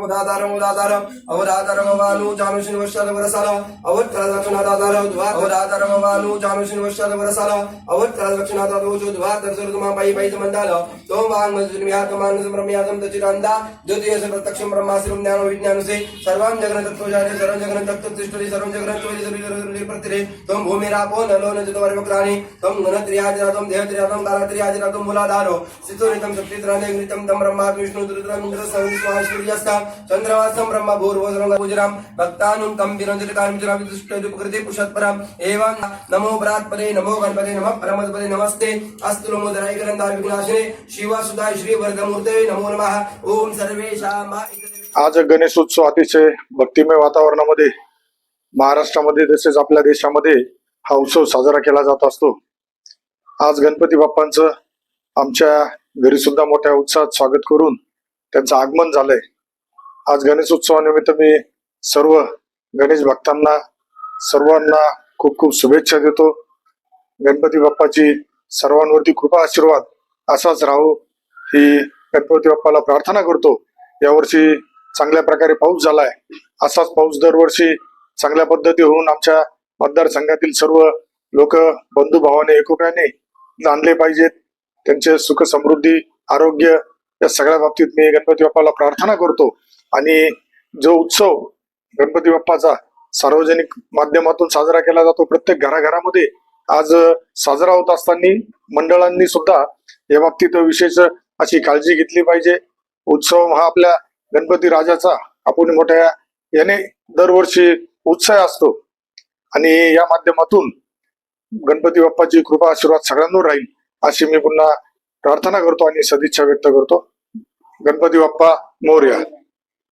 ఉదాధారం ఉదాధారం అవరాధారం వాళ్ళు జానుషిని వర్షాల వరసాల అవర్ తరదక్షణ దాదారం అవరాధారం వాళ్ళు జానుషిని వర్షాల వరసాల అవర్ తరదక్షణ దాదోజు ద్వార దర్శురుమా పై పై మందాల తోం వాంగ్ మజుర్మియాకమాన్ సుబ్రహ్మయాకం దచిరాంద ద్వితీయ ప్రత్యక్షం బ్రహ్మాసురం జ్ఞానం విజ్ఞానసే సర్వాం జగన్ తత్వజాని సర్వం జగన్ తత్వతిష్ఠి సర్వం విష్ణు चंद्रवासम ब्रह्म भूर्वोजराम भक्तानुं कंबिरंजलिकारुजुराविदुष्टुपकृते पुषत्पराम एवं नमो ब्रातपदे नमो गणपते नमः परमदपदे नमस्ते। अस्तु नमोदराय ग्रंथार विघ्नाशने शिवासुदाय श्री नमो नमः। ओम सर्वेशाम आज गणेश उत्सव अतिशय भक्तिमय वातावरणामध्ये महाराष्ट्रामध्ये तसेच आपल्या देशामध्ये हा उत्सव साजरा केला जात असतो. आज गणपती बाप्पांचं आमच्या घरी सुद्धा मोठ्या उत्साहात स्वागत करून त्यांचं आगमन झालंय. आज गणेश उत्सवानिमित्त मी सर्व गणेश भक्तांना सर्वांना खूप खूप शुभेच्छा देतो. गणपती बाप्पाची सर्वांवरती कृपा आशीर्वाद असाच राहू. ही गणपती बाप्पाला प्रार्थना करतो. यावर्षी चांगल्या प्रकारे पाऊस झालाय. असाच पाऊस दरवर्षी चांगल्या पद्धती होऊन आमच्या मतदारसंघातील सर्व लोक बंधुभावाने एकोप्याने आणले पाहिजेत. त्यांचे सुख समृद्धी आरोग्य या सगळ्या बाबतीत मी गणपती बाप्पाला प्रार्थना करतो. आणि जो उत्सव गणपती बाप्पाचा सार्वजनिक माध्यमातून साजरा केला जातो प्रत्येक घराघरामध्ये आज साजरा होत असताना मंडळांनी सुद्धा या बाबतीत विशेष अशी काळजी घेतली पाहिजे. उत्सव हा आपल्या गणपती राजाचा आपण मोठ्या याने दरवर्षी उत्साह असतो. आणि या माध्यमातून गणपती बाप्पाची कृपा आशीर्वाद सगळ्यांवर राहील अशी मी पुन्हा प्रार्थना करतो आणि सदिच्छा व्यक्त करतो. गणपती बाप्पा मोर्या.